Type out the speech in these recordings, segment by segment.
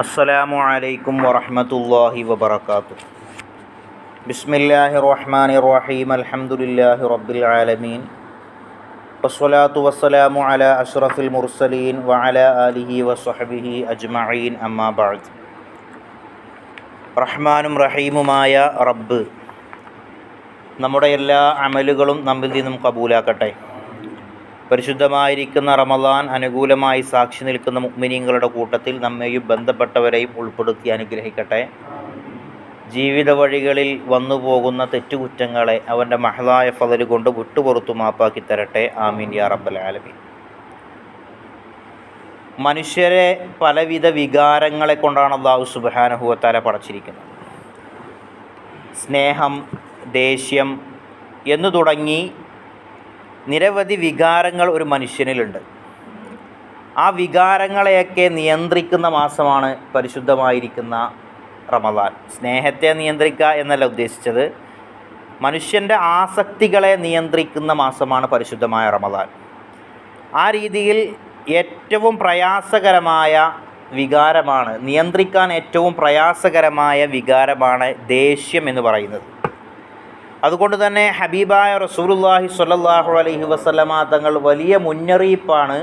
അസ്സലാമു അലൈക്കും വറഹ്മത്തുള്ളാഹി വബർക്കാത്തു ബിസ്മില്ലാഹി റഹ്മാൻ റഹീം അൽഹംദുലില്ലാഹി റബ്ബിൽ ആലമീൻ. വസ്സലാത്തു വസ്സലാമു അലാ അഷ്റഫിൽ മുർസലീൻ വഅലാ ആലിഹി വസ്ഹബിഹി അജ്മഈൻ. അമ്മാ അമ്മാബാദ് റഹ്മാനും റഹീമുമായ റബ്ബ് നമ്മുടെ എല്ലാ അമലുകളും നമ്മിൽ നിന്നും കബൂലാക്കട്ടെ. പരിശുദ്ധമായിരിക്കുന്ന റമദാൻ അനുകൂലമായി സാക്ഷി നിൽക്കുന്ന മുഗ്മിനീങ്ങളുടെ കൂട്ടത്തിൽ നമ്മെയും ബന്ധപ്പെട്ടവരെയും ഉൾപ്പെടുത്തി അനുഗ്രഹിക്കട്ടെ. ജീവിത വഴികളിൽ വന്നു പോകുന്ന തെറ്റുകുറ്റങ്ങളെ അവന്റെ മഹതായ ഫതൽ കൊണ്ട് വിട്ടുപുറത്തു മാപ്പാക്കി തരട്ടെ. ആമീൻ യാ റബ്ബൽ ആലമീൻ. മനുഷ്യരെ പലവിധ വികാരങ്ങളെ കൊണ്ടാണ് അള്ളാഹു സുബാനഹുവത്താല പടച്ചിരിക്കുന്നത്. സ്നേഹം ദേഷ്യം എന്നു തുടങ്ങി നിരവധി വികാരങ്ങൾ ഒരു മനുഷ്യനിലുണ്ട്. ആ വികാരങ്ങളെയൊക്കെ നിയന്ത്രിക്കുന്ന മാസമാണ് പരിശുദ്ധമായിരിക്കുന്ന റമദാൻ. സ്നേഹത്തെ നിയന്ത്രിക്കുക എന്നല്ല ഉദ്ദേശിച്ചത്. മനുഷ്യന്റെ ആസക്തികളെ നിയന്ത്രിക്കുന്ന മാസമാണ് പരിശുദ്ധമായ റമദാൻ. ആ രീതിയിൽ ഏറ്റവും പ്രയാസകരമായ വികാരമാണ് നിയന്ത്രിക്കാൻ ഏറ്റവും പ്രയാസകരമായ വികാരമാണ് ദേഷ്യം എന്ന് പറയുന്നത്. അതുകൊണ്ട് തന്നെ ഹബീബായ റസൂലുല്ലാഹി സ്വല്ലല്ലാഹു അലൈഹി വസല്ലമ തങ്ങൾ വലിയ മുന്നറിയിപ്പാണ്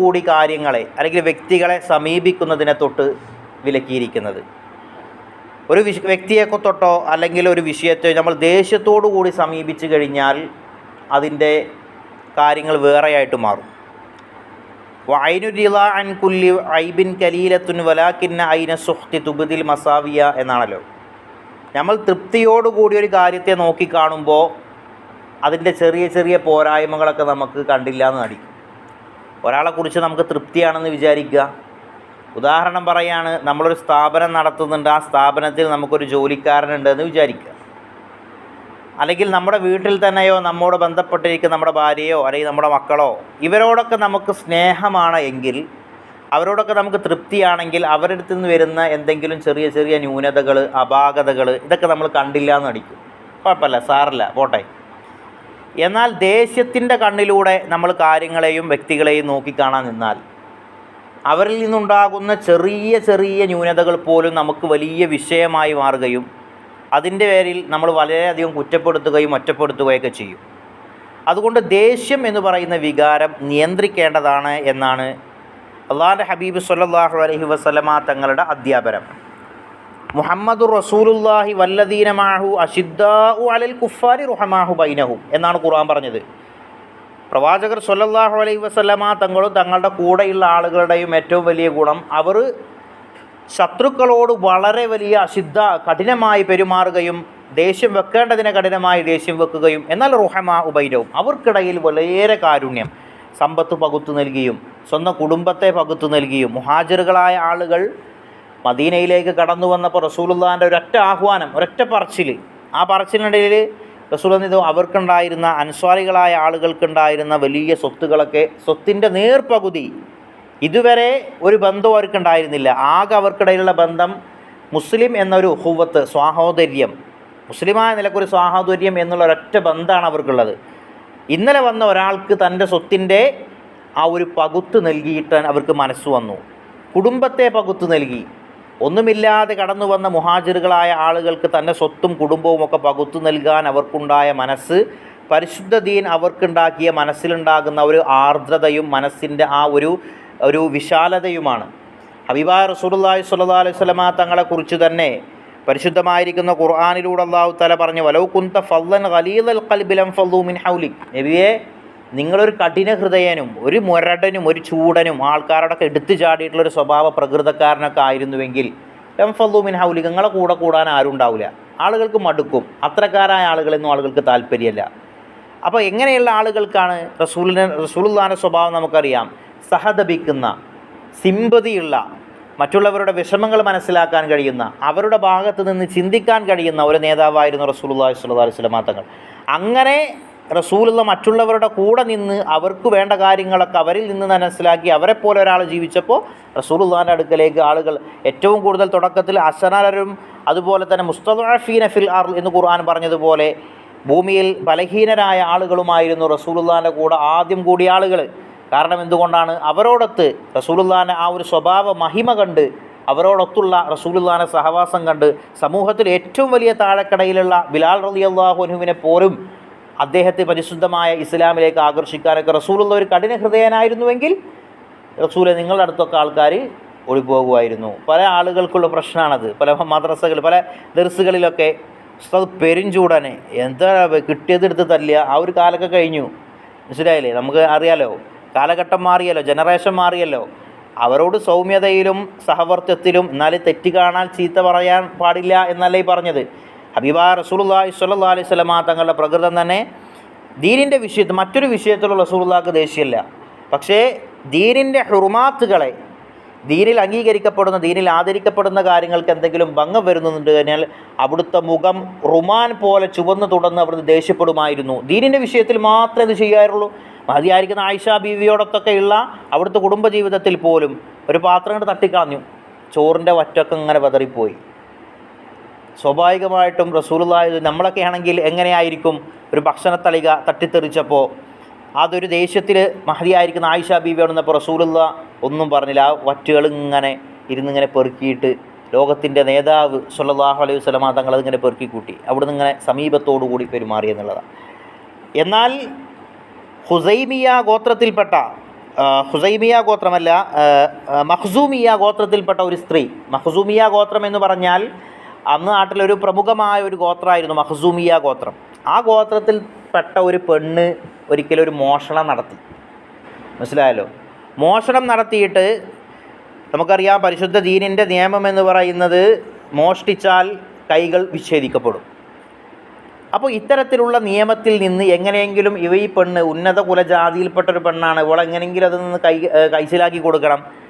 കൂടി കാര്യങ്ങളെ അല്ലെങ്കിൽ വ്യക്തികളെ സമീപിക്കുന്നതിനെ തൊട്ട് വിലക്കിയിരിക്കുന്നത്. ഒരു വിഷ വ്യക്തിയൊക്കെ തൊട്ടോ അല്ലെങ്കിൽ ഒരു വിഷയത്തെ നമ്മൾ കൂടി സമീപിച്ചു കഴിഞ്ഞാൽ അതിന്റെ കാര്യങ്ങൾ വേറെയായിട്ട് മാറും. വൈനുരിള അൻ കുല്ലി ഐബിൻ കലീലത്തുൻ വലാക്കിന്ന ഐന സുഹ്തി തുബുദിൽ മസാവിയ എന്നാണല്ലോ. നമ്മൾ തൃപ്തിയോടുകൂടി ഒരു കാര്യത്തെ നോക്കിക്കാണുമ്പോൾ അതിന്റെ ചെറിയ ചെറിയ പോരായ്മകളൊക്കെ നമുക്ക് കണ്ടില്ല എന്ന് നടിക്കും. ഒരാളെക്കുറിച്ച് നമുക്ക് തൃപ്തിയാണെന്ന് വിചാരിക്കുക. ഉദാഹരണം പറയാണ് നമ്മളൊരു സ്ഥാപനം നടത്തുന്നുണ്ട് ആ സ്ഥാപനത്തിൽ നമുക്കൊരു ജോലിക്കാരനുണ്ട് എന്ന് വിചാരിക്കുക. അല്ലെങ്കിൽ നമ്മുടെ വീട്ടിൽ തന്നെയോ നമ്മോട് ബന്ധപ്പെട്ടിരിക്കുന്ന നമ്മുടെ ഭാര്യയോ അല്ലെങ്കിൽ നമ്മുടെ മക്കളോ ഇവരോടൊക്കെ നമുക്ക് സ്നേഹമാണ് എങ്കിൽ അവരോടൊക്കെ നമുക്ക് തൃപ്തിയാണെങ്കിൽ അവരുടെ അടുത്ത് നിന്ന് വരുന്ന എന്തെങ്കിലും ചെറിയ ചെറിയ ന്യൂനതകൾ അപാകതകൾ ഇതൊക്കെ നമ്മൾ കണ്ടില്ല എന്ന് അടിക്കും. കുഴപ്പമില്ല സാറില്ല പോട്ടെ. എന്നാൽ ദേഷ്യത്തിന്റെ കണ്ണിലൂടെ നമ്മൾ കാര്യങ്ങളെയും വ്യക്തികളെയും നോക്കിക്കാണാൻ നിന്നാൽ അവരിൽ നിന്നുണ്ടാകുന്ന ചെറിയ ചെറിയ ന്യൂനതകൾ പോലും നമുക്ക് വലിയ വിഷയമായി മാറുകയും അതിന്റെ പേരിൽ നമ്മൾ വളരെയധികം കുറ്റപ്പെടുത്തുകയും ഒറ്റപ്പെടുത്തുകയൊക്കെ ചെയ്യും. അതുകൊണ്ട് ദേഷ്യം എന്ന് പറയുന്ന വികാരം നിയന്ത്രിക്കേണ്ടതാണ് എന്നാണ് അള്ളാഹിന്റെ ഹബീബ് സല്ലാഹു അലഹി വസ്ലമ തങ്ങളുടെ അധ്യാപനം. മുഹമ്മദ് റസൂലുല്ലാഹി വല്ലദീനമാഹു അഷിദ്ദാഹു അലൽ കുഫാരി റുഹമാഹു ബൈനഹു എന്നാണ് ഖുർആൻ പറഞ്ഞത്. പ്രവാചകർ സൊല്ലാഹു അലൈഹി വസ്ലമ തങ്ങളും തങ്ങളുടെ കൂടെയുള്ള ആളുകളുടെയും ഏറ്റവും വലിയ ഗുണം അവർ ശത്രുക്കളോട് വളരെ വലിയ അശുദ്ധ കഠിനമായി പെരുമാറുകയും ദേഷ്യം വെക്കേണ്ടതിനെ കഠിനമായി ദേഷ്യം വെക്കുകയും എന്നാൽ റുഹമ ഉബൈരവും അവർക്കിടയിൽ വളരെ കാരുണ്യം സമ്പത്ത് പകുത്തു നൽകിയും സ്വന്തം കുടുംബത്തെ പകുത്തു നൽകിയും മുഹാജിറുകളായ ആളുകൾ മദീനയിലേക്ക് കടന്നു വന്നപ്പോൾ റസൂലുള്ളാന്റെ ഒരൊറ്റ ആഹ്വാനം ഒരൊറ്റ പറച്ചിൽ. ആ പറച്ചിലിനിടയിൽ റസൂൽ ഇത് അവർക്കുണ്ടായിരുന്ന അൻസ്വാരികളായ ആളുകൾക്കുണ്ടായിരുന്ന വലിയ സ്വത്തുകളൊക്കെ സ്വത്തിന്റെ നേർപകുതി ഇതുവരെ ഒരു ബന്ധവും അവർക്കുണ്ടായിരുന്നില്ല. ആകെ അവർക്കിടയിലുള്ള ബന്ധം മുസ്ലിം എന്നൊരു ഹുവത്ത് സ്വാഹോദര്യം. മുസ്ലിമായ നിലക്കൊരു സ്വാഹോദര്യം എന്നുള്ള ഒരൊറ്റ ബന്ധമാണ് അവർക്കുള്ളത്. ഇന്നലെ വന്ന ഒരാൾക്ക് തന്റെ സ്വത്തിന്റെ ആ ഒരു പകുത്ത് നൽകിയിട്ട് അവർക്ക് മനസ്സ് വന്നു. കുടുംബത്തെ പകുത്ത് നൽകി. ഒന്നുമില്ലാതെ കടന്നു വന്ന മുഹാജിറുകളായ ആളുകൾക്ക് തന്നെ സ്വത്തും കുടുംബവും ഒക്കെ പകുത്തു നൽകാൻ അവർക്കുണ്ടായ മനസ്സ് പരിശുദ്ധ ദീൻ അവർക്കുണ്ടാക്കിയ മനസ്സിലുണ്ടാകുന്ന ഒരു ആർദ്രതയും മനസ്സിന്റെ ആ ഒരു ഒരു വിശാലതയുമാണ്. ഹബീബായ റസൂലുള്ളാഹി സ്വല്ലല്ലാഹു അലൈഹി വസല്ലമ തങ്ങളെക്കുറിച്ച് തന്നെ പരിശുദ്ധമായിരിക്കുന്ന ഖുർആാനിലൂടെ അള്ളാഹു തല പറഞ്ഞു വലൗ കുന്ത ഫല്ലൻ ഖലീലൽ ഖൽബിലം ഫല്ലു മിൻ ഹൗലിക്. നബിയെ നിങ്ങളൊരു കഠിന ഹൃദയനും ഒരു മുരടനും ഒരു ചൂടനും ആൾക്കാരോടൊക്കെ എടുത്തു ചാടിയിട്ടുള്ളൊരു സ്വഭാവ പ്രകൃതക്കാരനൊക്കെ ആയിരുന്നുവെങ്കിൽ എംഫല്ലൂമിൻ ഫല്ലു മിൻ ഹൗലിക് നിങ്ങളെ കൂടെ കൂടാൻ ആരും ഉണ്ടാവില്ല. ആളുകൾക്ക് മടുക്കും. അത്രക്കാരായ ആളുകളെന്നും ആളുകൾക്ക് താല്പര്യമല്ല. അപ്പോൾ എങ്ങനെയുള്ള ആളുകൾക്കാണ് റസൂലിനെ റസൂലുള്ളാന്റെ സ്വഭാവം നമുക്കറിയാം. സഹതപിക്കുന്ന സിമ്പതിയുള്ള മറ്റുള്ളവരുടെ വിഷമങ്ങൾ മനസ്സിലാക്കാൻ കഴിയുന്ന അവരുടെ ഭാഗത്ത് നിന്ന് ചിന്തിക്കാൻ കഴിയുന്ന ഒരു നേതാവായിരുന്നു റസൂലുള്ളാഹി സ്വല്ലല്ലാഹു അലൈഹി തങ്ങൾ. അങ്ങനെ റസൂലുള്ള മറ്റുള്ളവരുടെ കൂടെ നിന്ന് അവർക്ക് വേണ്ട കാര്യങ്ങളൊക്കെ അവരിൽ നിന്ന് മനസ്സിലാക്കി അവരെപ്പോലെ ഒരാൾ ജീവിച്ചപ്പോൾ റസൂലുള്ളാഹിന്റെ അടുക്കലേക്ക് ആളുകൾ ഏറ്റവും കൂടുതൽ തുടക്കത്തിൽ അസനരും അതുപോലെ തന്നെ മുസ്തഫീന ഫിൽ ആർ എന്ന് ഖുർആൻ പറഞ്ഞതുപോലെ ഭൂമിയിൽ ബലഹീനരായ ആളുകളുമായിരുന്നു റസൂലുള്ളാഹിന്റെ കൂടെ ആദ്യം കൂടിയ ആളുകൾ. കാരണം എന്തുകൊണ്ടാണ്? അവരോടൊത്ത് റസൂലുള്ളാന്റെ ആ ഒരു സ്വഭാവ മഹിമ കണ്ട് അവരോടൊത്തുള്ള റസൂലുള്ളാന്റെ സഹവാസം കണ്ട് സമൂഹത്തിൽ ഏറ്റവും വലിയ താഴെക്കടയിലുള്ള ബിലാൽ റളിയല്ലാഹുനുവിനെ പോലും അദ്ദേഹത്തെ പരിശുദ്ധമായ ഇസ്ലാമിലേക്ക് ആകർഷിക്കാനൊക്കെ റസൂലുള്ള ഒരു കഠിന ഹൃദയനായിരുന്നുവെങ്കിൽ റസൂലെ നിങ്ങളുടെ അടുത്തൊക്കെ ആൾക്കാർ ഒളിപ്പോകുമായിരുന്നു പല ആളുകൾക്കുള്ള പ്രശ്നമാണത് പല മദ്രസകൾ പല ദർസുകളിലൊക്കെ ഉസ്താദ് പെരുംചൂടനെ എന്താ കിട്ടിയത് എടുത്ത് തല്ലിയ? ആ ഒരു കാലമൊക്കെ കഴിഞ്ഞു. മനസ്സിലായില്ലേ? നമുക്ക് അറിയാലോ? കാലഘട്ടം മാറിയല്ലോ ജനറേഷൻ മാറിയല്ലോ. അവരോട് സൗമ്യതയിലും സഹവർത്തത്തിലും എന്നാൽ തെറ്റ് കാണാൻ ചീത്ത പറയാൻ പാടില്ല എന്നല്ലേ പറഞ്ഞത്. ഹബീബാ റസൂലുള്ളാഹി സ്വല്ലല്ലാഹി അലൈഹി വസല്ലമ തങ്ങളുടെ പ്രകൃതം തന്നെ ദീനിന്റെ വിഷയത്തിൽ മറ്റൊരു വിഷയത്തിലുള്ള റസൂലുള്ളാഹിക്ക് ദേഷ്യമില്ല. പക്ഷേ ദീനിന്റെ ഹുറുമാത്തുകളെ ദീനിൽ അംഗീകരിക്കപ്പെടുന്ന ദീനിൽ ആദരിക്കപ്പെടുന്ന കാര്യങ്ങൾക്ക് എന്തെങ്കിലും ഭംഗം വരുന്നുണ്ട് കഴിഞ്ഞാൽ അവിടുത്തെ മുഖം റുമാൻ പോലെ ചുവന്ന് തുടർന്ന് അവിടുന്ന് ദേഷ്യപ്പെടുമായിരുന്നു. ദീനിന്റെ വിഷയത്തിൽ മാത്രമേ ഇത് ചെയ്യാറുള്ളൂ. മതിയായിരിക്കുന്ന ആയിഷ ബീവിയോടൊത്തൊക്കെയുള്ള അവിടുത്തെ കുടുംബജീവിതത്തിൽ പോലും ഒരു പാത്രം കൊണ്ട് തട്ടിക്കളഞ്ഞു. ചോറിന്റെ വറ്റൊക്കെ ഇങ്ങനെ പതറിപ്പോയി സ്വാഭാവികമായിട്ടും റസൂലുള്ളാഹി നമ്മളൊക്കെ ആണെങ്കിൽ എങ്ങനെയായിരിക്കും ഒരു ഭക്ഷണത്തളിക തട്ടിത്തെറിച്ചപ്പോൾ അതൊരു ദേഷ്യത്തിൽ മഹതിയായിരിക്കുന്ന ആയിഷ ബീവിയോട് ആണെന്നപ്പോൾ റസൂലുള്ള ഒന്നും പറഞ്ഞില്ല. ആ വറ്റുകൾ ഇങ്ങനെ ഇരുന്നിങ്ങനെ പെറുക്കിയിട്ട് ലോകത്തിന്റെ നേതാവ് സല്ലല്ലാഹു അലൈഹി വസല്ലമ തങ്ങളതിങ്ങനെ പെറുക്കി കൂട്ടി. അവിടുന്ന് ഇങ്ങനെ സമീപത്തോടു കൂടി പെരുമാറി എന്നുള്ളതാണ് എന്നാൽ ഹുസൈമിയ ഗോത്രത്തിൽപ്പെട്ട ഹുസൈമിയ ഗോത്രമല്ല ആ, ഗോത്രത്തിൽപ്പെട്ട ഒരു സ്ത്രീ മഹ്സൂമിയ ഗോത്രം എന്ന് പറഞ്ഞാൽ അന്ന് നാട്ടിലൊരു പ്രമുഖമായ ഒരു ഗോത്രമായിരുന്നു മഹസൂമിയ ഗോത്രം. ആ ഗോത്രത്തിൽപ്പെട്ട ഒരു പെണ്ണ് ഒരിക്കലും ഒരു മോഷണം നടത്തി. മനസ്സിലായല്ലോ? മോഷണം നടത്തിയിട്ട് നമുക്കറിയാം പരിശുദ്ധ ദീനിന്റെ നിയമം എന്ന് പറയുന്നത് മോഷ്ടിച്ചാൽ കൈകൾ വിച്ഛേദിക്കപ്പെടും. അപ്പോൾ ഇത്തരത്തിലുള്ള നിയമത്തിൽ നിന്ന് എങ്ങനെയെങ്കിലും ഇവ ഈ പെണ്ണ് ഉന്നത കുലജാതിയിൽപ്പെട്ട ഒരു പെണ്ണാണ്. ഇവളെങ്ങനെയെങ്കിലും അതിൽ നിന്ന് കൈ കൈശലാക്കി കൊടുക്കണം.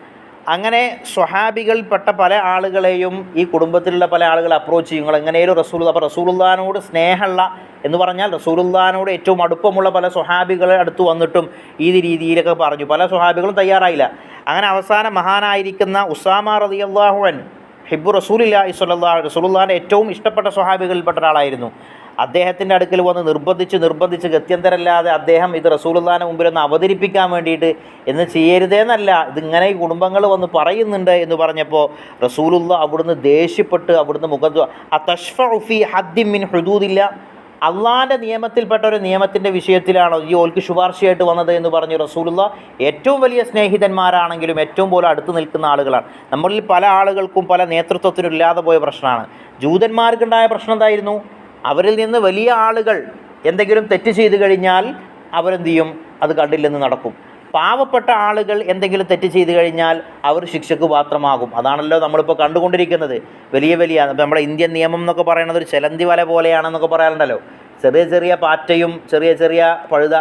അങ്ങനെ സ്വഹാബികൾപ്പെട്ട പല ആളുകളെയും ഈ കുടുംബത്തിലുള്ള പല ആളുകൾ അപ്രോച്ച് ചെയ്യും. നിങ്ങൾ എങ്ങനെയും റസൂൽ അപ്പോൾ റസൂലുല്ലാനോട് സ്നേഹമുള്ള എന്ന് പറഞ്ഞാൽ റസൂലുള്ളാനോട് ഏറ്റവും അടുപ്പമുള്ള പല സ്വഹാബികളെ അടുത്ത് വന്നിട്ടും ഈ രീതിയിലൊക്കെ പറഞ്ഞു. പല സ്വഹാബികളും തയ്യാറായില്ല. അങ്ങനെ അവസാന മഹാനായിരിക്കുന്ന ഉസാമ റതി അള്ളാഹുവൻ ഹിബു റസൂലില്ല ഇസ്വല്ലാ റസൂലുള്ളാന്റെ ഏറ്റവും ഇഷ്ടപ്പെട്ട സ്വഹാബികളിൽപ്പെട്ട ഒരാളായിരുന്നു. അദ്ദേഹത്തിന്റെ അടുക്കൽ വന്ന് നിർബന്ധിച്ച് നിർബന്ധിച്ച് ഗത്യന്തരല്ലാതെ അദ്ദേഹം ഇത് റസൂലുള്ളാന്റെ മുമ്പിൽ ഒന്ന് അവതരിപ്പിക്കാൻ വേണ്ടിയിട്ട് എന്ന് ചെയ്യരുതേന്നല്ല. ഇതിങ്ങനെ ഈ കുടുംബങ്ങൾ വന്ന് പറയുന്നുണ്ട് എന്ന് പറഞ്ഞപ്പോൾ റസൂലുള്ള അവിടുന്ന് ദേഷ്യപ്പെട്ട് അവിടുന്ന് മുഖത്ത് ആ തഷ്ഫി ഹദ്ദി മിൻ ഹുദൂദില്ല. അള്ളാന്റെ നിയമത്തിൽപ്പെട്ട ഒരു നിയമത്തിന്റെ വിഷയത്തിലാണോ ഈ ഓൽക്ക് ശുപാർശയായിട്ട് വന്നത് എന്ന് പറഞ്ഞു റസൂലുള്ള ഏറ്റവും വലിയ സ്നേഹിതന്മാരാണെങ്കിലും ഏറ്റവും പോലെ അടുത്ത് നിൽക്കുന്ന ആളുകളാണ്. നമ്മളിൽ പല ആളുകൾക്കും പല നേതൃത്വത്തിനും ഇല്ലാതെ പോയ പ്രശ്നമാണ്. ജൂതന്മാർക്കുണ്ടായ പ്രശ്നം എന്തായിരുന്നു? അവരിൽ നിന്ന് വലിയ ആളുകൾ എന്തെങ്കിലും തെറ്റ് ചെയ്തു കഴിഞ്ഞാൽ അവരെന്ത് ചെയ്യും അത് കണ്ടില്ലെന്ന് നടക്കും. പാവപ്പെട്ട ആളുകൾ എന്തെങ്കിലും തെറ്റ് ചെയ്തു കഴിഞ്ഞാൽ അവർ ശിക്ഷക്ക് പാത്രമാകും. അതാണല്ലോ നമ്മളിപ്പോൾ കണ്ടുകൊണ്ടിരിക്കുന്നത്. വലിയ വലിയ നമ്മുടെ ഇന്ത്യൻ നിയമം എന്നൊക്കെ പറയുന്നത് ഒരു ചെലന്തി വല പോലെയാണെന്നൊക്കെ പറയാറുണ്ടല്ലോ. ചെറിയ ചെറിയ പാറ്റയും ചെറിയ ചെറിയ പഴുത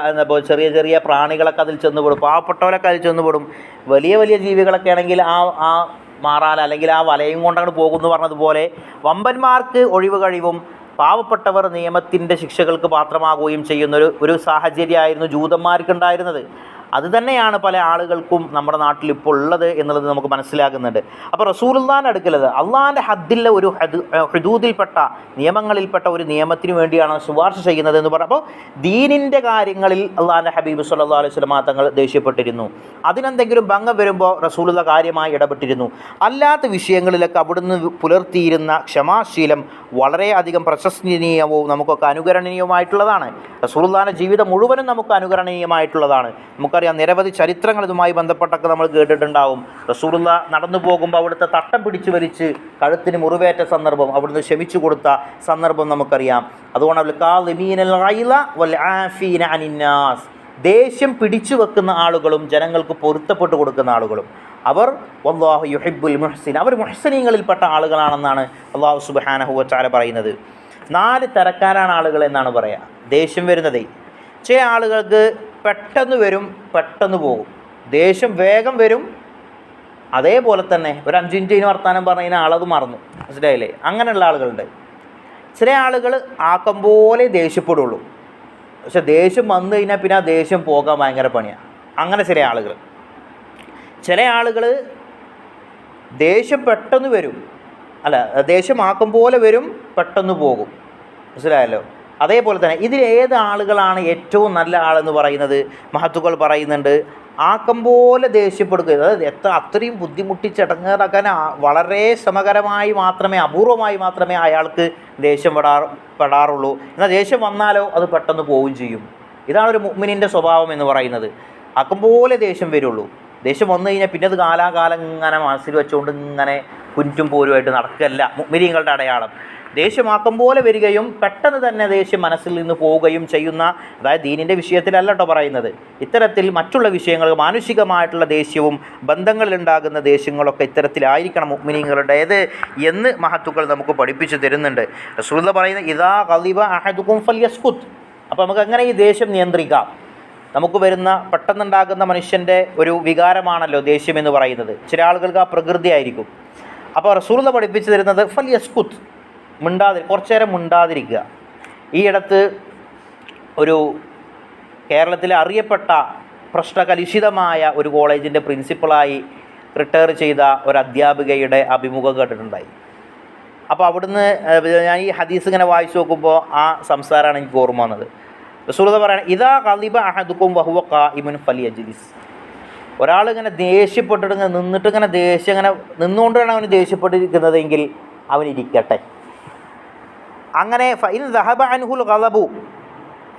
ചെറിയ ചെറിയ പ്രാണികളൊക്കെ അതിൽ ചെന്നുപെടും. പാവപ്പെട്ടവരൊക്കെ അതിൽ ചെന്നുപെടും. വലിയ വലിയ ജീവികളൊക്കെ ആണെങ്കിൽ ആ ആ മാറാല അല്ലെങ്കിൽ ആ വലയും കൊണ്ടങ്ങോട്ട് പോകുമെന്ന് പറഞ്ഞതുപോലെ വമ്പന്മാർക്ക് ഒഴിവ് കഴിവും പാവപ്പെട്ടവർ നിയമത്തിന്റെ ശിക്ഷകൾക്ക് പാത്രമാകുകയും ചെയ്യുന്നൊരു ഒരു സാഹചര്യമായിരുന്നു ജൂതന്മാർക്കുണ്ടായിരുന്നത്. അത് തന്നെയാണ് പല ആളുകൾക്കും നമ്മുടെ നാട്ടിൽ ഇപ്പോൾ ഉള്ളത് എന്നുള്ളത് നമുക്ക് മനസ്സിലാകുന്നുണ്ട്. അപ്പോൾ റസൂലുള്ളാന്റെ അടുക്കലത് അള്ളാഹാന്റെ ഹദ്ദിലെ ഒരു ഹദ് ഹുദൂദിൽപ്പെട്ട നിയമങ്ങളിൽപ്പെട്ട ഒരു നിയമത്തിന് വേണ്ടിയാണ് ശുപാർശ ചെയ്യുന്നത് എന്ന് പറഞ്ഞപ്പോൾ ദീനിന്റെ കാര്യങ്ങളിൽ അള്ളാഹാന്റെ ഹബീബ് സല്ലാ അലൈഹി സ്വലമാ തങ്ങൾ ദേഷ്യപ്പെട്ടിരുന്നു. അതിനെന്തെങ്കിലും ഭംഗം വരുമ്പോൾ റസൂലുള്ള കാര്യമായി ഇടപെട്ടിരുന്നു. അല്ലാത്ത വിഷയങ്ങളിലൊക്കെ അവിടുന്ന് പുലർത്തിയിരുന്ന ക്ഷമാശീലം വളരെയധികം പ്രശംസനീയവും നമുക്കൊക്കെ അനുകരണീയവുമായിട്ടുള്ളതാണ്. റസൂലുള്ളാഹിന്റെ ജീവിതം മുഴുവനും നമുക്ക് അനുകരണീയമായിട്ടുള്ളതാണ്. നമുക്കറിയാം നിരവധി ചരിത്രങ്ങൾ ഇതുമായി ബന്ധപ്പെട്ടൊക്കെ നമ്മൾ കേട്ടിട്ടുണ്ടാവും. റസൂറുള്ള നടന്നു പോകുമ്പോൾ അവിടുത്തെ തട്ടം പിടിച്ച് വലിച്ച് കഴുത്തിന് മുറിവേറ്റ സന്ദർഭം അവിടുന്ന് ക്ഷമിച്ചു കൊടുത്ത സന്ദർഭം നമുക്കറിയാം. അതുകൊണ്ട് ദേഷ്യം പിടിച്ചു വെക്കുന്ന ആളുകളും ജനങ്ങൾക്ക് പൊരുത്തപ്പെട്ട് കൊടുക്കുന്ന ആളുകളും. അവർ വല്ലാഹു യുഹിബുൽ മുഹസിൻ. അവർ മുഹസിനീങ്ങളിൽപ്പെട്ട ആളുകളാണെന്നാണ് അള്ളാഹു സുബാനഹു വച്ചാല പറയുന്നത്. നാല് തരക്കാരാണ് ആളുകൾ എന്നാണ് പറയുക ദേഷ്യം വരുന്നതേ. ചില ആളുകൾക്ക് പെട്ടെന്ന് വരും പെട്ടെന്ന് പോകും. ദേഷ്യം വേഗം വരും. അതേപോലെ തന്നെ ഒരു അഞ്ച് മിനിറ്റ് വർത്തമാനം പറഞ്ഞു കഴിഞ്ഞാൽ ആളത് മറന്നു. മനസ്സിലായില്ലേ? അങ്ങനെയുള്ള ആളുകളുണ്ട്. ചില ആളുകൾ ആക്കം പോലെ ദേഷ്യപ്പെടുള്ളൂ. പക്ഷെ ദേഷ്യം വന്നു കഴിഞ്ഞാൽ പിന്നെ ആ ദേഷ്യം പോകാൻ ഭയങ്കര പണിയാണ് അങ്ങനെ ചില ആളുകൾ ചില ആളുകൾ ദേഷ്യം പെട്ടെന്ന് വരും. അല്ല ദേഷ്യമാക്കും പോലെ വരും പെട്ടെന്ന് പോകും. മനസ്സിലായല്ലോ? അതേപോലെ തന്നെ ഇതിൽ ഏത് ആളുകളാണ് ഏറ്റവും നല്ല ആളെന്ന് പറയുന്നത്? മഹത്തുക്കൾ പറയുന്നുണ്ട് ആക്കം പോലെ ദേഷ്യപ്പെടുക അതായത് എത്ര അത്രയും ബുദ്ധിമുട്ടിച്ചടങ്ങേറാക്കാൻ വളരെ ശ്രമകരമായി മാത്രമേ അപൂർവമായി മാത്രമേ അയാൾക്ക് ദേഷ്യം പെടാ പെടാറുള്ളൂ. എന്നാൽ ദേഷ്യം വന്നാലോ അത് പെട്ടെന്ന് പോവുകയും ചെയ്യും. ഇതാണ് ഒരു മുഗ്മിനിന്റെ സ്വഭാവം എന്ന് പറയുന്നത്. ആക്കം പോലെ ദേഷ്യം വരുള്ളൂ. ദേഷ്യം വന്നു കഴിഞ്ഞാൽ പിന്നെ അത് കാലാകാലം ഇങ്ങനെ മനസ്സിൽ വെച്ചുകൊണ്ട് ഇങ്ങനെ കുഞ്ചും പോരുമായിട്ട് നടക്കല്ല മുഗ്മിനിങ്ങളുടെ അടയാളം. ദേഷ്യമാക്കം പോലെ വരികയും പെട്ടെന്ന് തന്നെ ദേഷ്യം മനസ്സിൽ നിന്ന് പോവുകയും ചെയ്യുന്ന അതായത് ദീനിന്റെ വിഷയത്തിലല്ല കേട്ടോ പറയുന്നത്. ഇത്തരത്തിൽ മറ്റുള്ള വിഷയങ്ങൾ മാനുഷികമായിട്ടുള്ള ദേഷ്യവും ബന്ധങ്ങളിലുണ്ടാകുന്ന ദേഷ്യങ്ങളൊക്കെ ഇത്തരത്തിലായിരിക്കണം മുഗ്മിനീങ്ങളുടേത് എന്ന് മഹത്തുക്കൾ നമുക്ക് പഠിപ്പിച്ചു തരുന്നുണ്ട്. റസൂല പറയുന്ന ഇതാ കലിബ അഹദുക്കും ഫൽ അപ്പോൾ നമുക്ക് എങ്ങനെ ഈ ദേഷ്യം നിയന്ത്രിക്കാം? നമുക്ക് വരുന്ന പെട്ടെന്നുണ്ടാകുന്ന മനുഷ്യന്റെ ഒരു വികാരമാണല്ലോ ദേഷ്യം എന്ന് പറയുന്നത്. ചില ആളുകൾക്ക് ആ പ്രകൃതി ആയിരിക്കും. അപ്പോൾ റസൂർല പഠിപ്പിച്ചു തരുന്നത് ഫൽ യസ്കുത്ത് മിണ്ടാതി കുറച്ചു നേരം മിണ്ടാതിരിക്കുക. ഈ ഇടത്ത് ഒരു കേരളത്തിലെ അറിയപ്പെട്ട പ്രശ്നകലുഷിതമായ ഒരു കോളേജിന്റെ പ്രിൻസിപ്പളായി റിട്ടയർ ചെയ്ത ഒരു അധ്യാപികയുടെ അഭിമുഖം കേട്ടിട്ടുണ്ടായി. അപ്പോൾ അവിടുന്ന് ഞാൻ ഈ ഹദീസ് ഇങ്ങനെ വായിച്ചു നോക്കുമ്പോൾ ആ സംസാരമാണ് എനിക്ക് ഓർമ്മ വന്നത്. റസൂലത പറയണം ഇതാ കലിബ അഹദുക്കും വഹുവ കാ ഇമുൻ ഫലി അജിലിസ് ഒരാൾ ദേഷ്യപ്പെട്ടിട്ട് ഇങ്ങനെ നിന്നിട്ട് ഇങ്ങനെ ദേഷ്യം ഇങ്ങനെ നിന്നുകൊണ്ടാണ് അവന് ദേഷ്യപ്പെട്ടിരിക്കുന്നതെങ്കിൽ അവൻ ഇരിക്കട്ടെ. അങ്ങനെ ഫൈൻ ദഹബ അൻഹുൽ കലബു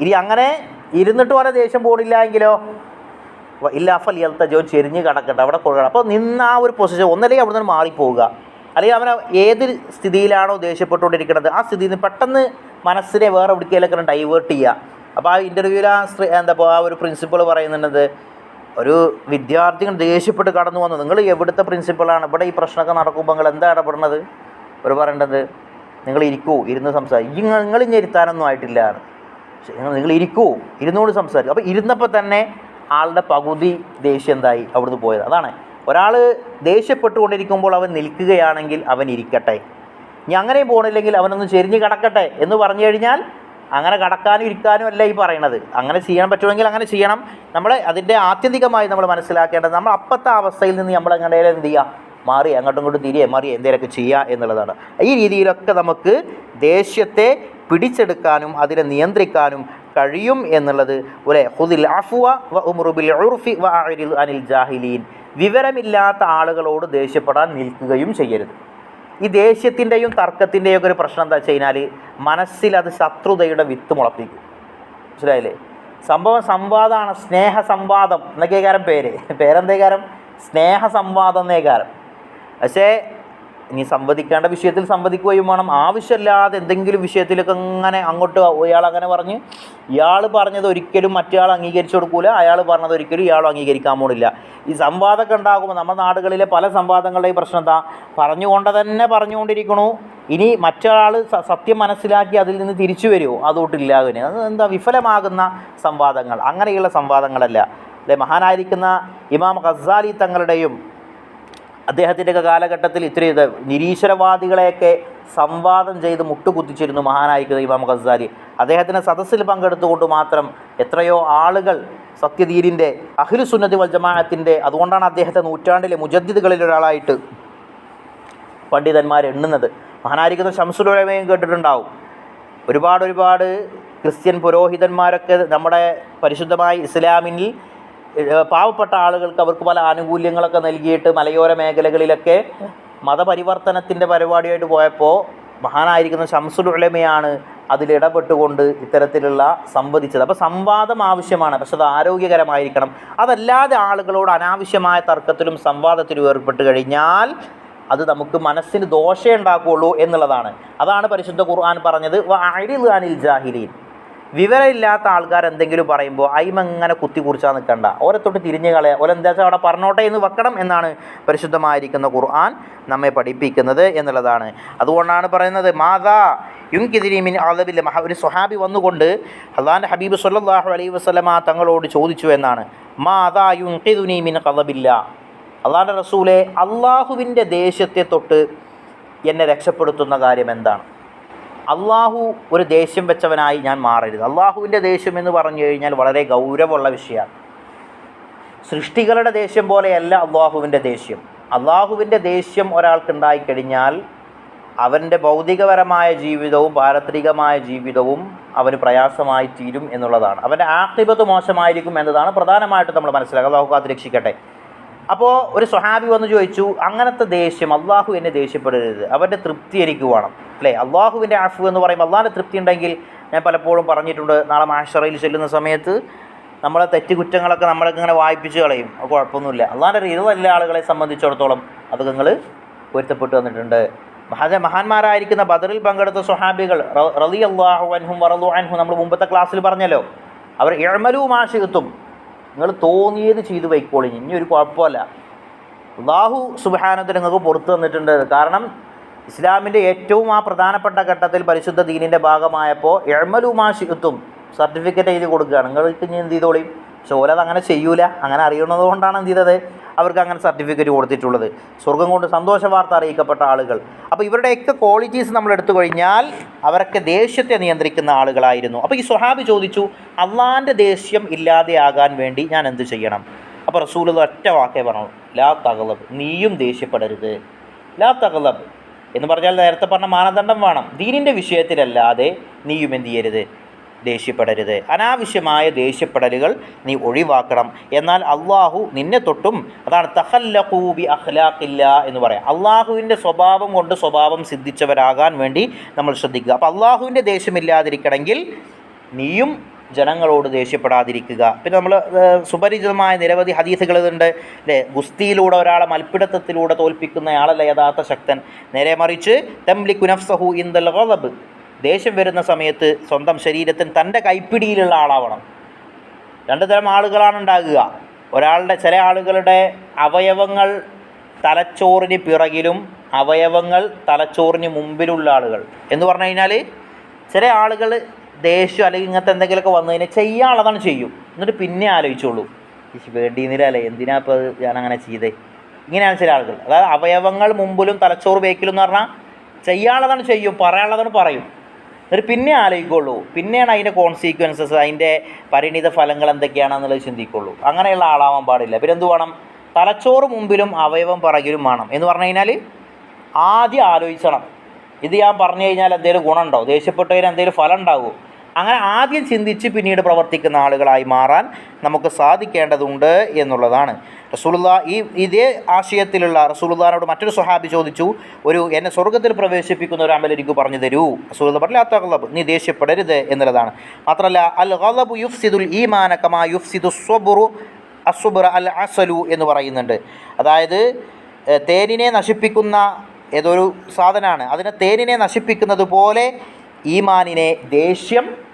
ഇനി അങ്ങനെ ഇരുന്നിട്ട് വരെ ദേഷ്യം പോണില്ല എങ്കിലോ വ- ഇല്ല ഫൽ എൽത്തജോ ചെരിഞ്ഞ് കിടക്കട്ടെ അവിടെ കൊടുക്കണം അപ്പോൾ നിന്ന് ആ ഒരു പൊസിഷൻ ഒന്നല്ലേ അവിടെ നിന്ന് മാറിപ്പോവുക. അല്ലെങ്കിൽ അവനെ ഏത് സ്ഥിതിയിലാണോ ദേഷ്യപ്പെട്ടുകൊണ്ടിരിക്കുന്നത് ആ സ്ഥിതിയിൽ നിന്ന് പെട്ടെന്ന് മനസ്സിനെ വേറെ എവിടേക്കെങ്കിലും ഡൈവേർട്ട് ചെയ്യുക. അപ്പോൾ ആ ഇന്റർവ്യൂവിൽ ആ സ്ത്രീ എന്താ ആ ഒരു പ്രിൻസിപ്പൾ പറയുന്നുണ്ട് ഒരു വിദ്യാർത്ഥികൾ ദേഷ്യപ്പെട്ട് കടന്നു വന്നു. നിങ്ങൾ എവിടുത്തെ പ്രിൻസിപ്പളാണ് ഇവിടെ ഈ പ്രശ്നമൊക്കെ നടക്കുമ്പോൾ നിങ്ങൾ എന്താ ഇടപെടുന്നത് ഒരു പറയേണ്ടത് നിങ്ങൾ ഇരിക്കൂ ഇരുന്ന് സംസാരിക്കും നിങ്ങൾ ഇനി ഇരുത്താനൊന്നും ആയിട്ടില്ല. നിങ്ങൾ ഇരിക്കൂ ഇരുന്നുകൊണ്ട് സംസാരിക്കും അപ്പോൾ ഇരുന്നപ്പോൾ തന്നെ ആളുടെ പകുതി ദേഷ്യം എന്തായി? അവിടുന്ന് പോയത്. അതാണ്. ഒരാൾ ദേഷ്യപ്പെട്ടുകൊണ്ടിരിക്കുമ്പോൾ അവൻ നിൽക്കുകയാണെങ്കിൽ അവൻ ഇരിക്കട്ടെ. ഇനി അങ്ങനെയും പോകണില്ലെങ്കിൽ അവനൊന്ന് ചെരിഞ്ഞ് കിടക്കട്ടെ എന്ന് പറഞ്ഞു കഴിഞ്ഞാൽ അങ്ങനെ കടക്കാനും ഇരിക്കാനും അല്ല ഈ പറയണത്. അങ്ങനെ ചെയ്യാൻ പറ്റുമെങ്കിൽ അങ്ങനെ ചെയ്യണം. നമ്മൾ അതിന്റെ ആത്യന്തികമായി നമ്മൾ മനസ്സിലാക്കേണ്ടത് നമ്മൾ അപ്പത്തെ അവസ്ഥയിൽ നിന്ന് നമ്മൾ അങ്ങനെ എന്ത് ചെയ്യുക മാറി അങ്ങോട്ടും ഇങ്ങോട്ടും തിരികെ മാറി എന്തെങ്കിലുമൊക്കെ ചെയ്യുക എന്നുള്ളതാണ്. ഈ രീതിയിലൊക്കെ നമുക്ക് ദേഷ്യത്തെ പിടിച്ചെടുക്കാനും അതിനെ നിയന്ത്രിക്കാനും കഴിയും എന്നുള്ളത് ഒരേ. ഹുദിൽ അഫുവ വ ഉമറുബിൽ ഉർഫി വ അനിൽ ജാഹിലീൻ. വിവരമില്ലാത്ത ആളുകളോട് ദേഷ്യപ്പെടാൻ നിൽക്കുകയും ചെയ്യരുത്. ഈ ദേഷ്യത്തിന്റെയും തർക്കത്തിന്റെയും ഒക്കെ ഒരു പ്രശ്നം എന്താ വെച്ച് കഴിഞ്ഞാൽ മനസ്സിൽ അത് ശത്രുതയുടെ വിത്ത് മുളപ്പിക്കും. മനസ്സിലായില്ലേ? സംഭവം സംവാദമാണ് സ്നേഹ സംവാദം. എന്നൊക്കെ കാരം പേര്. പേരെന്തേകാരം സ്നേഹ സംവാദം എന്നേകാരം പക്ഷേ ഇനി സംവദിക്കേണ്ട വിഷയത്തിൽ സംവദിക്കുകയും വേണം. ആവശ്യമില്ലാതെ എന്തെങ്കിലും വിഷയത്തിലൊക്കെ അങ്ങനെ അങ്ങോട്ട് ഇയാൾ അങ്ങനെ പറഞ്ഞ് ഇയാൾ പറഞ്ഞത് ഒരിക്കലും മറ്റേയാൾ അംഗീകരിച്ചു കൊടുക്കൂല. അയാൾ പറഞ്ഞത് ഒരിക്കലും ഇയാൾ അംഗീകരിക്കാൻ പോണില്ല. ഈ സംവാദമൊക്കെ ഉണ്ടാകുമ്പോൾ നമ്മുടെ നാടുകളിലെ പല സംവാദങ്ങളുടെയും പ്രശ്നം എന്താ? പറഞ്ഞുകൊണ്ട് തന്നെ പറഞ്ഞുകൊണ്ടിരിക്കണു. ഇനി മറ്റൊരാൾ സത്യം മനസ്സിലാക്കി അതിൽ നിന്ന് തിരിച്ചു വരുമോ അതോട്ടില്ല അവന്. അത് എന്താ? വിഫലമാകുന്ന സംവാദങ്ങൾ. അങ്ങനെയുള്ള സംവാദങ്ങളല്ല. അല്ലെ? മഹാനായിരിക്കുന്ന ഇമാം ഖസാലി തങ്ങളുടെയും അദ്ദേഹത്തിന്റെയൊക്കെ കാലഘട്ടത്തിൽ ഇത്രയും ഇത് നിരീശ്വരവാദികളെയൊക്കെ സംവാദം ചെയ്ത് മുട്ടുകുത്തിച്ചിരുന്നു മഹാനായിരിക്കുന്ന ഇമാം ഖസാലി അദ്ദേഹത്തിന്റെ സദസ്സിൽ പങ്കെടുത്തുകൊണ്ട് മാത്രം എത്രയോ ആളുകൾ സത്യധീരിന്റെ അഖിലു സുന്നതി വൽ അതുകൊണ്ടാണ് അദ്ദേഹത്തെ നൂറ്റാണ്ടിലെ മുജദ്ദിദുകളിൽ ഒരാളായിട്ട് പണ്ഡിതന്മാർ എണ്ണുന്നത്. മഹാനായിരിക്കുന്ന ശംസുലമയും കേട്ടിട്ടുണ്ടാവും. ഒരുപാട് ഒരുപാട് ക്രിസ്ത്യൻ പുരോഹിതന്മാരൊക്കെ നമ്മുടെ പരിശുദ്ധമായ ഇസ്ലാമിൽ ഏഹ്, പാവപ്പെട്ട ആളുകൾക്ക് അവർക്ക് പല ആനുകൂല്യങ്ങളൊക്കെ നൽകിയിട്ട് മലയോര മേഖലകളിലൊക്കെ മതപരിവർത്തനത്തിന്റെ പരിപാടിയായിട്ട് പോയപ്പോൾ മഹാനായിരിക്കുന്ന ശംസുൽ ഉലമയാണ് അതിൽ ഇടപെട്ടുകൊണ്ട് ഇത്തരത്തിലുള്ള സംവദിച്ചത്. അപ്പോൾ സംവാദം ആവശ്യമാണ് പക്ഷെ അത് ആരോഗ്യകരമായിരിക്കണം. അതല്ലാതെ ആളുകളോട് അനാവശ്യമായ തർക്കത്തിലും സംവാദത്തിലും ഏർപ്പെട്ട് കഴിഞ്ഞാൽ അത് നമുക്ക് മനസ്സിന് ദോഷമേ ഉണ്ടാക്കുകയുള്ളൂ എന്നുള്ളതാണ്. അതാണ് പരിശുദ്ധ ഖുർആൻ പറഞ്ഞത് അനിൽ ജാഹിലീൻ. വിവരമില്ലാത്ത ആൾക്കാർ എന്തെങ്കിലും പറയുമ്പോൾ അയിമങ്ങനെ കുത്തി കുറിച്ചാൽ നിൽക്കണ്ട ഓരെ തൊട്ട് തിരിഞ്ഞ് കളയുക ഓരോ എന്താ വെച്ചാൽ അവിടെ പറഞ്ഞോട്ടെ എന്ന് വെക്കണം എന്നാണ് പരിശുദ്ധമായിരിക്കുന്ന ഖുർആൻ നമ്മെ പഠിപ്പിക്കുന്നത് എന്നുള്ളതാണ്. അതുകൊണ്ടാണ് പറയുന്നത് മാതാ യുങ്കിതിരിമിൻ അളവില്ല മഹ ഒരു സുഹാബി വന്നുകൊണ്ട് അള്ളാന്റെ ഹബീബ് സല്ലാഹു അലൈഹി വസല്ലമ തങ്ങളോട് ചോദിച്ചു എന്നാണ്. മാതാ യുങ്കിദുനി മിൻ കളവില്ല അള്ളാഹാന്റെ റസൂലെ അള്ളാഹുവിന്റെ ദേഷ്യത്തെ തൊട്ട് എന്നെ രക്ഷപ്പെടുത്തുന്ന കാര്യം എന്താണ്? അള്ളാഹു ഒരു ദേഷ്യം വെച്ചവനായി ഞാൻ മാറരുത്. അള്ളാഹുവിന്റെ ദേഷ്യം എന്ന് പറഞ്ഞു കഴിഞ്ഞാൽ വളരെ ഗൗരവമുള്ള വിഷയമാണ്. സൃഷ്ടികളുടെ ദേഷ്യം പോലെയല്ല അള്ളാഹുവിന്റെ ദേഷ്യം. അള്ളാഹുവിന്റെ ദേഷ്യം ഒരാൾക്കുണ്ടായിക്കഴിഞ്ഞാൽ അവന്റെ ഭൗതികപരമായ ജീവിതവും പാരത്രികമായ ജീവിതവും അവന് പ്രയാസമായി തീരും എന്നുള്ളതാണ്. അവന്റെ ആക്തിപത്ത് മോശമായിരിക്കും എന്നതാണ് പ്രധാനമായിട്ടും നമ്മൾ മനസ്സിലാക്കുക. അള്ളാഹു കാത്ത് രക്ഷിക്കട്ടെ. അപ്പോൾ ഒരു സ്വഹാബി വന്ന് ചോദിച്ചു അങ്ങനത്തെ ദേഷ്യം അള്ളാഹു എന്നെ ദേഷ്യപ്പെടരുത്. അവന്റെ തൃപ്തി എനിക്ക് വേണം. അല്ലേ അള്ളാഹുവിന്റെ ആഫു എന്ന് പറയുമ്പോൾ അള്ളാഹിന്റെ തൃപ്തി ഉണ്ടെങ്കിൽ ഞാൻ പലപ്പോഴും പറഞ്ഞിട്ടുണ്ട് നാളെ മാഷറയിൽ ചെല്ലുന്ന സമയത്ത് നമ്മളെ തെറ്റ് കുറ്റങ്ങളൊക്കെ നമ്മളൊക്കെ ഇങ്ങനെ വായിപ്പിച്ച് കളയും. അത് കുഴപ്പമൊന്നുമില്ല. അള്ളാഹിന്റെ ഇരുതല്ല ആളുകളെ സംബന്ധിച്ചിടത്തോളം അതൊക്കെ നിങ്ങൾ പൊരുത്തപ്പെട്ട് വന്നിട്ടുണ്ട്. മഹാജ മഹാന്മാരായിരിക്കുന്ന ബദറിൽ പങ്കെടുത്ത സുഹാബികൾ റലി അള്ളാഹു അൻഹും വറലു അൻഹും നമ്മൾ മുമ്പത്തെ ക്ലാസ്സിൽ പറഞ്ഞല്ലോ. അവർ എഴമലു മാഷികത്തും നിങ്ങൾ തോന്നിയത് ചെയ്തു വയ്ക്കോളി. ഇനി ഒരു കുഴപ്പമല്ല. അള്ളാഹു സുബാനത്തിന് നിങ്ങൾക്ക് പുറത്തു തന്നിട്ടുണ്ട്. കാരണം ഇസ്ലാമിന്റെ ഏറ്റവും ആ പ്രധാനപ്പെട്ട ഘട്ടത്തിൽ പരിശുദ്ധ ദീനിന്റെ ഭാഗമായപ്പോൾ എഴമലു ശിത്തും സർട്ടിഫിക്കറ്റ് എഴുതി കൊടുക്കുകയാണ്. നിങ്ങൾക്ക് ഇനി എന്ത് ചെയ്തോളിയും പക്ഷെ ഓലത് അങ്ങനെ ചെയ്യൂല. അങ്ങനെ അറിയുന്നത് കൊണ്ടാണ് എന്ത് ചെയ്തത്? അവർക്ക് അങ്ങനെ സർട്ടിഫിക്കറ്റ് കൊടുത്തിട്ടുള്ളത്. സ്വർഗം കൊണ്ട് സന്തോഷ വാർത്ത അറിയിക്കപ്പെട്ട ആളുകൾ. അപ്പോൾ ഇവരുടെയൊക്കെ ക്വാളിറ്റീസ് നമ്മൾ എടുത്തു കഴിഞ്ഞാൽ അവരൊക്കെ ദേഷ്യത്തെ നിയന്ത്രിക്കുന്ന ആളുകളായിരുന്നു. അപ്പോൾ ഈ സ്വഹാബി ചോദിച്ചു അള്ളാന്റെ ദേഷ്യം ഇല്ലാതെയാകാൻ വേണ്ടി ഞാൻ എന്ത് ചെയ്യണം? അപ്പോൾ റസൂൽ ഒറ്റ വാക്കേ പറഞ്ഞു ലാ തകലബ് നീയും ദേഷ്യപ്പെടരുത്. ലാ തകലബ് എന്ന് പറഞ്ഞാൽ നേരത്തെ പറഞ്ഞ മാനദണ്ഡം വേണം. ദീനിന്റെ വിഷയത്തിലല്ലാതെ നീയും എന്ത് ചെയ്യരുത്? ദേഷ്യപ്പെടരുത്. അനാവശ്യമായ ദേഷ്യപ്പെടലുകൾ നീ ഒഴിവാക്കണം. എന്നാൽ അള്ളാഹു നിന്നെ തൊട്ടും അതാണ് തഹല്ലഖൂബി അഖ്ലാഖില്ല എന്ന് പറയാം. അള്ളാഹുവിന്റെ സ്വഭാവം കൊണ്ട് സ്വഭാവം സിദ്ധിച്ചവരാകാൻ വേണ്ടി നമ്മൾ ശ്രദ്ധിക്കുക. അപ്പോൾ അള്ളാഹുവിന്റെ ദേഷ്യമില്ലാതിരിക്കണമെങ്കിൽ നീയും ജനങ്ങളോട് ദേഷ്യപ്പെടാതിരിക്കുക. പിന്നെ നമ്മൾ സുപരിചിതമായ നിരവധി ഹദീസുകൾ ഇതുണ്ട്. അല്ലേ ഗുസ്തിയിലൂടെ ഒരാളെ മൽപ്പിടുത്തത്തിലൂടെ തോൽപ്പിക്കുന്നയാളല്ല യഥാർത്ഥ ശക്തൻ. നേരെ മറിച്ച് തംലി കുനഫ്സഹു ഇന്ദൽ ഗളബ് ദേഷ്യം വരുന്ന സമയത്ത് സ്വന്തം ശരീരത്തിന് തന്റെ കൈപ്പിടിയിലുള്ള ആളാവണം. രണ്ട് തരം ആളുകളാണ് ഉണ്ടാകുക. ഒരാളുടെ ചില ആളുകളുടെ അവയവങ്ങൾ തലച്ചോറിന് പിറകിലും അവയവങ്ങൾ തലച്ചോറിന് മുമ്പിലുള്ള ആളുകൾ. എന്ന് പറഞ്ഞു കഴിഞ്ഞാൽ ചില ആളുകൾ ദേഷ്യം അല്ലെങ്കിൽ ഇങ്ങനത്തെ എന്തെങ്കിലുമൊക്കെ വന്നു കഴിഞ്ഞാൽ ചെയ്യാനുള്ളതാണ് ചെയ്യും. എന്നിട്ട് പിന്നെ ആലോചിച്ചോളൂ. വേണ്ടിയിരുന്നില്ലല്ലേ എന്തിനാ ഇപ്പോൾ ഞാൻ അങ്ങനെ ചെയ്തേ? ഇങ്ങനെയാണ് ചില ആളുകൾ. അതായത് അവയവങ്ങൾ മുമ്പിലും തലച്ചോറ് ബേക്കിലും എന്ന് പറഞ്ഞാൽ ചെയ്യാനുള്ളതാണ് ചെയ്യും പറയാനുള്ളതാണ് പറയും. എന്നിട്ട് പിന്നെ ആലോചിക്കുള്ളൂ. പിന്നെയാണ് അതിന്റെ കോൺസിക്വൻസസ് അതിന്റെ പരിണിത ഫലങ്ങൾ എന്തൊക്കെയാണെന്നുള്ളത് ചിന്തിക്കുള്ളൂ. അങ്ങനെയുള്ള ആളാവാൻ പാടില്ല. പിന്നെ എന്ത് വേണം? തലച്ചോറ് മുമ്പിലും അവയവം പിറകിലും വേണം എന്ന് പറഞ്ഞു കഴിഞ്ഞാൽ ആദ്യം ആലോചിക്കണം ഇത് ഞാൻ പറഞ്ഞു കഴിഞ്ഞാൽ എന്തെങ്കിലും ഗുണമുണ്ടോ? ദേഷ്യപ്പെട്ടതിന് എന്തെങ്കിലും ഫലം ഉണ്ടാവുമോ? അങ്ങനെ ആദ്യം ചിന്തിച്ച് പിന്നീട് പ്രവർത്തിക്കുന്ന ആളുകളായി മാറാൻ നമുക്ക് സാധിക്കേണ്ടതുണ്ട് എന്നുള്ളതാണ്. റസൂലുള്ള ഈ ഇതേ ആശയത്തിലുള്ള റസൂലുള്ളാനോട് മറ്റൊരു സ്വഹാബി ചോദിച്ചു ഒരു എന്നെ സ്വർഗത്തിൽ പ്രവേശിപ്പിക്കുന്ന ഒരു അമൽ എനിക്ക് പറഞ്ഞു തരൂ. റസൂലുള്ള പറഞ്ഞില്ല അത്തഗലബ് നീ ദേഷ്യപ്പെടരുത് എന്നുള്ളതാണ്. മാത്രമല്ല അൽ ഗലബു യുഫ്സിദുൽ ഈമാന കമാ യുഫ്സിദു സ്വബുറു അസുബുറ അൽ അസലു എന്ന് പറയുന്നുണ്ട്. അതായത് തേനിനെ നശിപ്പിക്കുന്ന ഏതൊരു സാധനമാണ് അതിനെ തേനിനെ നശിപ്പിക്കുന്നത് പോലെ ഈമാനിനെ ദേഷ്യം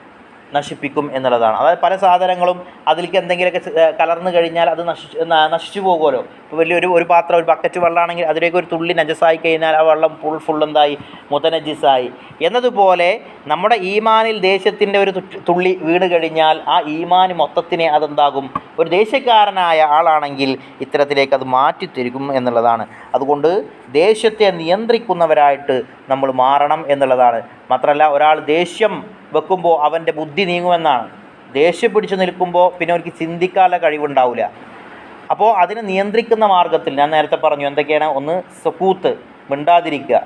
നശിപ്പിക്കും എന്നുള്ളതാണ്. അതായത് പല സാധനങ്ങളും അതിലേക്ക് എന്തെങ്കിലുമൊക്കെ കലർന്നു കഴിഞ്ഞാൽ അത് നശിച്ച് നശിച്ചു പോകുമല്ലോ. ഇപ്പോൾ വലിയൊരു ഒരു പാത്രം ഒരു ബക്കറ്റ് വെള്ളമാണെങ്കിൽ അതിലേക്ക് ഒരു തുള്ളി നജസായി കഴിഞ്ഞാൽ ആ വെള്ളം ഫുൾ ഫുൾ എന്തായി? മുതനജിസായി. എന്നതുപോലെ നമ്മുടെ ഈമാനിൽ ദേശത്തിന്റെ ഒരു തുള്ളി വീണ് കഴിഞ്ഞാൽ ആ ഈമാൻ മൊത്തത്തിനെ അതെന്താകും? ഒരു ദേശക്കാരനായ ആളാണെങ്കിൽ ഇത്തരത്തിലേക്ക് അത് മാറ്റിത്തിരിക്കും എന്നുള്ളതാണ്. അതുകൊണ്ട് ദേശത്തെ നിയന്ത്രിക്കുന്നവരായിട്ട് നമ്മൾ മാറണം എന്നുള്ളതാണ്. മാത്രമല്ല ഒരാൾ ദേഷ്യം വെക്കുമ്പോൾ അവന്റെ ബുദ്ധി നീങ്ങുമെന്നാണ്. ദേഷ്യം പിടിച്ചു നിൽക്കുമ്പോൾ പിന്നെ അവർക്ക് ചിന്തിക്കാനുള്ള കഴിവുണ്ടാവില്ല അപ്പോൾ അതിനെ നിയന്ത്രിക്കുന്ന മാർഗത്തിൽ ഞാൻ നേരത്തെ പറഞ്ഞു എന്തൊക്കെയാണ്? ഒന്ന് സക്കൂത്ത് മിണ്ടാതിരിക്കുക.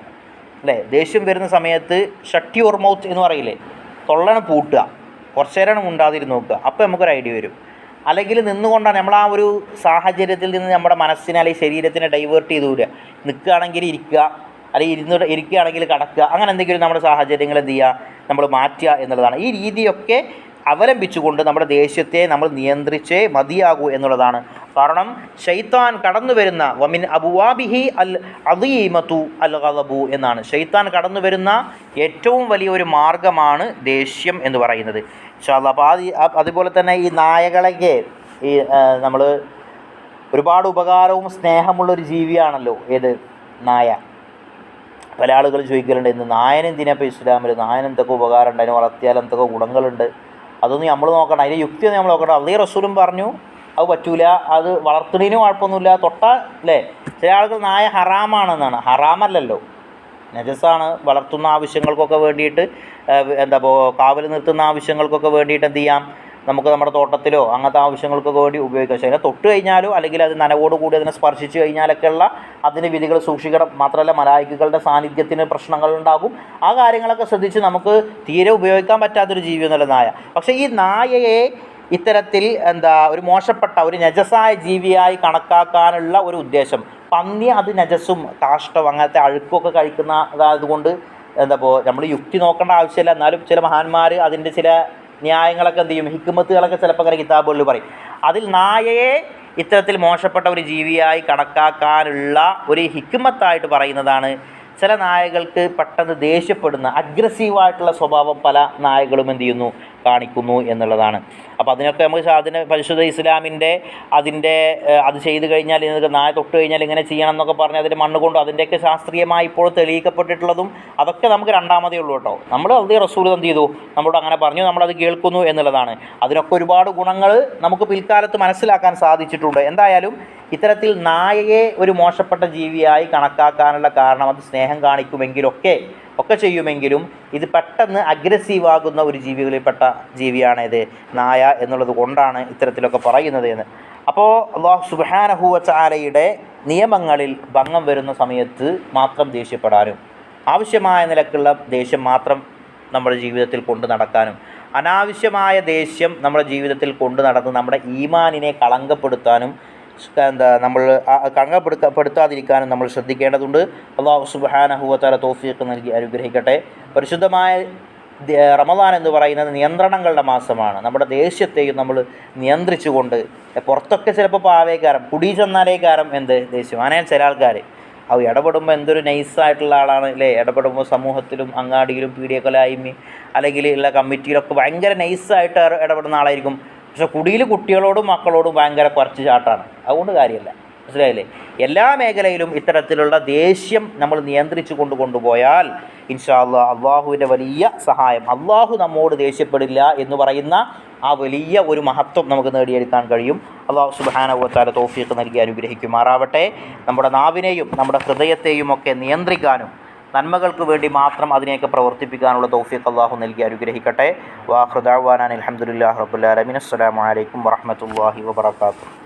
അല്ലേ? ദേഷ്യം വരുന്ന സമയത്ത് ഷട്ടി ഓർമൗത്ത് എന്ന് പറയില്ലേ? തൊള്ളണ പൂട്ടുക. കുറച്ച് നേരമാണ് മിണ്ടാതിരുന്ന് നോക്കുക. അപ്പോൾ നമുക്കൊരു ഐഡിയ വരും. അല്ലെങ്കിൽ നിന്നുകൊണ്ടാണ് നമ്മൾ ആ ഒരു സാഹചര്യത്തിൽ നിന്ന് നമ്മുടെ മനസ്സിനെ അല്ലെങ്കിൽ ശരീരത്തിനെ ഡൈവേർട്ട് ചെയ്ത് വിടുക നിൽക്കുകയാണെങ്കിൽ ഇരിക്കുക. അല്ലെങ്കിൽ ഇരുന്ന് ഇരിക്കുകയാണെങ്കിൽ കടക്കുക. അങ്ങനെ എന്തെങ്കിലും നമ്മുടെ സാഹചര്യങ്ങൾ എന്ത് ചെയ്യുക? നമ്മൾ മാറ്റുക എന്നുള്ളതാണ്. ഈ രീതിയൊക്കെ അവലംബിച്ചുകൊണ്ട് നമ്മുടെ ദേശത്തെ നമ്മൾ നിയന്ത്രിച്ചേ മതിയാകൂ എന്നുള്ളതാണ്. കാരണം ഷെയ്ത്താൻ കടന്നു വരുന്ന വമിൻ അബുവാബിഹി അൽ അതീമത്തു അൽ ഗളബു എന്നാണ്. ഷെയ്ത്താൻ കടന്നു വരുന്ന ഏറ്റവും വലിയ ഒരു മാർഗമാണ് ദേഷ്യം എന്ന് പറയുന്നത്. ഇൻഷാല്ലാ അപ്പോൾ അത് അതുപോലെ തന്നെ ഈ നായകളൊക്കെ ഈ നമ്മൾ ഒരുപാട് ഉപകാരവും സ്നേഹമുള്ളൊരു ജീവിയാണല്ലോ ഏത്? നായ. പല ആളുകൾ ചോദിക്കലുണ്ട് ഇന്ന് നായൻ എന്തിനാ ഇപ്പോൾ ഇസ്ലാമിൽ? നായൻ എന്തൊക്കെ ഉപകാരമുണ്ട്? അതിനെ വളർത്തിയാൽ എന്തൊക്കെ ഗുണങ്ങളുണ്ട്? അതൊന്നും നമ്മൾ നോക്കണം അതിന്റെ യുക്തി നമ്മൾ നോക്കണം അതേ റസൂലും പറഞ്ഞു അത് പറ്റൂല. അത് വളർത്തുന്നതിനും കുഴപ്പമൊന്നുമില്ല. തൊട്ട അല്ലേ ചില ആളുകൾ നായ ഹറാമാണെന്നാണ്. ഹറാമല്ലല്ലോ. നജസാണ്. വളർത്തുന്ന ആവശ്യങ്ങൾക്കൊക്കെ വേണ്ടിയിട്ട് എന്താ കാവൽ നിർത്തുന്ന ആവശ്യങ്ങൾക്കൊക്കെ വേണ്ടിയിട്ട് എന്ത് ചെയ്യാം? നമുക്ക് നമ്മുടെ തോട്ടത്തിലോ അങ്ങനത്തെ ആവശ്യങ്ങൾക്കൊക്കെ വേണ്ടി ഉപയോഗിക്കാം. പക്ഷേ അതിനെ തൊട്ട് കഴിഞ്ഞാലോ അല്ലെങ്കിൽ അത് നനവോട് കൂടി അതിനെ സ്പർശിച്ച് കഴിഞ്ഞാലൊക്കെയുള്ള അതിന് വിധികൾ സൂക്ഷിക്കണം. മാത്രമല്ല മലായിക്കുകളുടെ സാന്നിധ്യത്തിന് പ്രശ്നങ്ങൾ ഉണ്ടാകും. ആ കാര്യങ്ങളൊക്കെ ശ്രദ്ധിച്ച് നമുക്ക് തീരെ ഉപയോഗിക്കാൻ പറ്റാത്തൊരു ജീവി എന്നുള്ള നായ. പക്ഷേ ഈ നായയെ ഇത്തരത്തിൽ എന്താ ഒരു മോശപ്പെട്ട ഒരു നജസായ ജീവിയായി കണക്കാക്കാനുള്ള ഒരു ഉദ്ദേശം. പന്നി അത് നജസും കാഷ്ടം അങ്ങനത്തെ അഴുക്കൊക്കെ കഴിക്കുന്ന അതായതുകൊണ്ട് എന്താ ഇപ്പോൾ നമ്മൾ യുക്തി നോക്കേണ്ട ആവശ്യമില്ല. എന്നാലും ചില മഹാന്മാർ അതിന്റെ ചില ന്യായങ്ങളൊക്കെ എന്ത് ചെയ്യും? ഹിക്കുമത്തുകളൊക്കെ ചിലപ്പോൾ അങ്ങനെ കിതാബുകളിൽ പറയും. അതിൽ നായയെ ഇത്തരത്തിൽ മോശപ്പെട്ട ഒരു ജീവിയായി കണക്കാക്കാനുള്ള ഒരു ഹിക്കുമത്തായിട്ട് പറയുന്നതാണ് ചില നായകൾക്ക് പെട്ടെന്ന് ദേഷ്യപ്പെടുന്ന അഗ്രസീവായിട്ടുള്ള സ്വഭാവം പല നായകളും എന്ത് ചെയ്യുന്നു? കാണിക്കുന്നു എന്നുള്ളതാണ്. അപ്പോൾ അതിനൊക്കെ നമുക്ക് അതിന് പരിശുദ്ധ ഇസ്ലാമിന്റെ അതിന്റെ അത് ചെയ്തു കഴിഞ്ഞാൽ ഇതൊക്കെ നായ തൊട്ട് കഴിഞ്ഞാൽ ഇങ്ങനെ ചെയ്യണം എന്നൊക്കെ പറഞ്ഞ് അതിന്റെ മണ്ണ് കൊണ്ട് അതിന്റെയൊക്കെ ശാസ്ത്രീയമായി ഇപ്പോൾ തെളിയിക്കപ്പെട്ടിട്ടുള്ളതും അതൊക്കെ നമുക്ക് രണ്ടാമതേ ഉള്ളൂ കേട്ടോ. നമ്മൾ അത് റസൂൽ എന്ത് ചെയ്തു? നമ്മളോട് അങ്ങനെ പറഞ്ഞു നമ്മളത് കേൾക്കുന്നു എന്നുള്ളതാണ്. അതിനൊക്കെ ഒരുപാട് ഗുണങ്ങൾ നമുക്ക് പിൽക്കാലത്ത് മനസ്സിലാക്കാൻ സാധിച്ചിട്ടുണ്ട്. എന്തായാലും ഇത്തരത്തിൽ നായയെ ഒരു മോശപ്പെട്ട ജീവിയായി കണക്കാക്കാനുള്ള കാരണം അത് സ്നേഹം കാണിക്കുമെങ്കിലൊക്കെ ഒക്കെ ചെയ്യുമെങ്കിലും ഇത് പെട്ടെന്ന് അഗ്രസീവ് ആകുന്ന ഒരു ജീവികളിൽപ്പെട്ട ജീവിയാണ് ഇത് നായ എന്നുള്ളത് കൊണ്ടാണ് ഇത്തരത്തിലൊക്കെ പറയുന്നത് എന്ന്. അപ്പോൾ അള്ളാഹു സുബാനഹുവ ചാലയുടെ നിയമങ്ങളിൽ ഭംഗം വരുന്ന സമയത്ത് മാത്രം ദേഷ്യപ്പെടാനും ആവശ്യമായ നിലക്കുള്ള ദേഷ്യം മാത്രം നമ്മുടെ ജീവിതത്തിൽ കൊണ്ടു നടക്കാനും അനാവശ്യമായ ദേഷ്യം നമ്മുടെ ജീവിതത്തിൽ കൊണ്ടു നടന്ന് നമ്മുടെ ഈമാനിനെ കളങ്കപ്പെടുത്താനും എന്താ നമ്മൾ കളങ്കപ്പെടുത്ത പെടുത്താതിരിക്കാനും നമ്മൾ ശ്രദ്ധിക്കേണ്ടതുണ്ട്. അള്ളാഹു സുബാനഹുവത്താല തോഫിയൊക്കെ നൽകി അനുഗ്രഹിക്കട്ടെ. പരിശുദ്ധമായ റമദാൻ എന്ന് പറയുന്നത് നിയന്ത്രണങ്ങളുടെ മാസമാണ്. നമ്മുടെ ദേഷ്യത്തെയും നമ്മൾ നിയന്ത്രിച്ചുകൊണ്ട് പുറത്തൊക്കെ ചിലപ്പോൾ പാവേക്കാരം കുടി ചെന്നാലേക്കാരം എന്ത് ദേഷ്യം. അങ്ങനെ ചില ആൾക്കാർ അവ ഇടപെടുമ്പോൾ എന്തൊരു നൈസായിട്ടുള്ള ആളാണ് അല്ലേ ഇടപെടുമ്പോൾ സമൂഹത്തിലും അങ്ങാടിയിലും പീഡിയക്കൊലായ്മ അല്ലെങ്കിൽ ഉള്ള കമ്മിറ്റിയിലൊക്കെ ഭയങ്കര നൈസായിട്ട് ഇടപെടുന്ന ആളായിരിക്കും. പക്ഷെ കുടിയിൽ കുട്ടികളോടും മക്കളോടും ഭയങ്കര കുറച്ച് ചാട്ടാണ്. അതുകൊണ്ട് കാര്യമല്ല. മനസ്സിലായില്ലേ? എല്ലാ മേഖലയിലും ഇത്തരത്തിലുള്ള ദേഷ്യം നമ്മൾ നിയന്ത്രിച്ചു കൊണ്ട് കൊണ്ടുപോയാൽ ഇൻഷാ അള്ളാഹ് അള്ളാഹുവിന്റെ വലിയ സഹായം അള്ളാഹു നമ്മോട് ദേഷ്യപ്പെടില്ല എന്ന് പറയുന്ന ആ വലിയ ഒരു മഹത്വം നമുക്ക് നേടിയെടുക്കാൻ കഴിയും. അള്ളാഹു സുബാനവത്താല തോഫിയൊക്കെ നൽകി അനുഗ്രഹിക്കുമാറാവട്ടെ. നമ്മുടെ നാവിനെയും നമ്മുടെ ഹൃദയത്തെയും ഒക്കെ നിയന്ത്രിക്കാനും നന്മകൾക്ക് വേണ്ടി മാത്രം അതിനെയൊക്കെ പ്രവർത്തിപ്പിക്കാനുള്ള തൗഫീഖ് അള്ളാഹു നൽകി അനുഗ്രഹിക്കട്ടെ. വാഹൃദാൻ അലഹമുല്ലാ റബുല്ലാലമിൻ അസ്സലാമലൈക്കും വാഹമത്തല്ലാഹി വബർക്കാത്തു